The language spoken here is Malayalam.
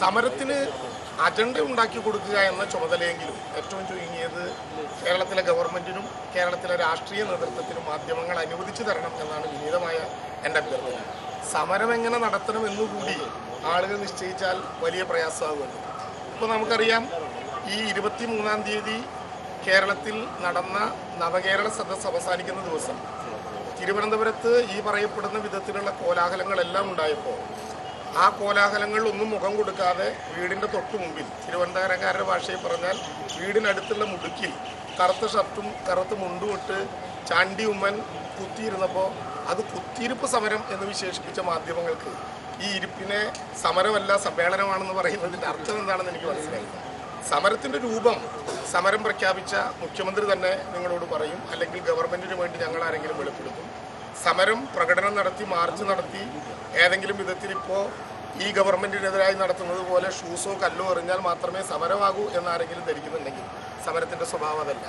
സമരത്തിന് അജണ്ട ഉണ്ടാക്കി കൊടുക്കുക എന്ന ചുമതലയെങ്കിലും ഏറ്റവും ചുരുങ്ങിയത് കേരളത്തിലെ ഗവൺമെന്റിനും കേരളത്തിലെ രാഷ്ട്രീയ നേതൃത്വത്തിനും മാധ്യമങ്ങൾ അനുവദിച്ചു തരണം എന്നാണ് വിനീതമായ എന്റെ അഭ്യർത്ഥന. സമരം എങ്ങനെ നടത്തണം എന്നുകൂടി ആളുകൾ നിശ്ചയിച്ചാൽ വലിയ പ്രയാസമാകുമല്ലോ. ഇപ്പോൾ നമുക്കറിയാം ഈ ഇരുപത്തി മൂന്നാം തീയതി കേരളത്തിൽ നടന്ന നവകേരള സദസ് അവസാനിക്കുന്ന ദിവസം തിരുവനന്തപുരത്ത് ഈ പറയപ്പെടുന്ന വിധത്തിലുള്ള കോലാഹലങ്ങളെല്ലാം ഉണ്ടായപ്പോൾ ആ കോലാഹലങ്ങളിൽ ഒന്നും മുഖം കൊടുക്കാതെ വീടിന്റെ തൊട്ട് മുമ്പിൽ തിരുവനന്തപുരക്കാരുടെ ഭാഷയിൽ പറഞ്ഞാൽ വീടിനടുത്തുള്ള മുടുക്കിൽ കറുത്ത ഷർട്ടും കറുത്ത മുണ്ടുമിട്ട് ചാണ്ടി ഉമ്മൻ കുത്തിയിരുന്നപ്പോൾ അത് കുത്തിയിരിപ്പ് സമരം എന്ന് വിശേഷിപ്പിച്ച മാധ്യമങ്ങൾക്ക് ഈ ഇരിപ്പിനെ സമരമല്ല സമ്മേളനമാണെന്ന് പറയുന്നതിന്റെ അർത്ഥം എന്താണെന്ന് എനിക്ക് മനസ്സിലായി സമരത്തിന്റെ രൂപം സമരം പ്രഖ്യാപിച്ച മുഖ്യമന്ത്രി തന്നെ നിങ്ങളോട് പറയും അല്ലെങ്കിൽ ഗവൺമെന്റിന് വേണ്ടി ഞങ്ങൾ ആരെങ്കിലും വെളിപ്പെടുത്തും. സമരം പ്രകടനം നടത്തി മാർച്ച് നടത്തി ഏതെങ്കിലും വിധത്തിൽ ഇപ്പോൾ ഈ ഗവൺമെന്റിനെതിരായി നടത്തുന്നത് പോലെ ഷൂസോ കല്ലോ എറിഞ്ഞാൽ മാത്രമേ സമരമാകൂ എന്നാരെങ്കിലും ധരിക്കുന്നുണ്ടെങ്കിൽ സമരത്തിന്റെ സ്വഭാവം അതല്ല.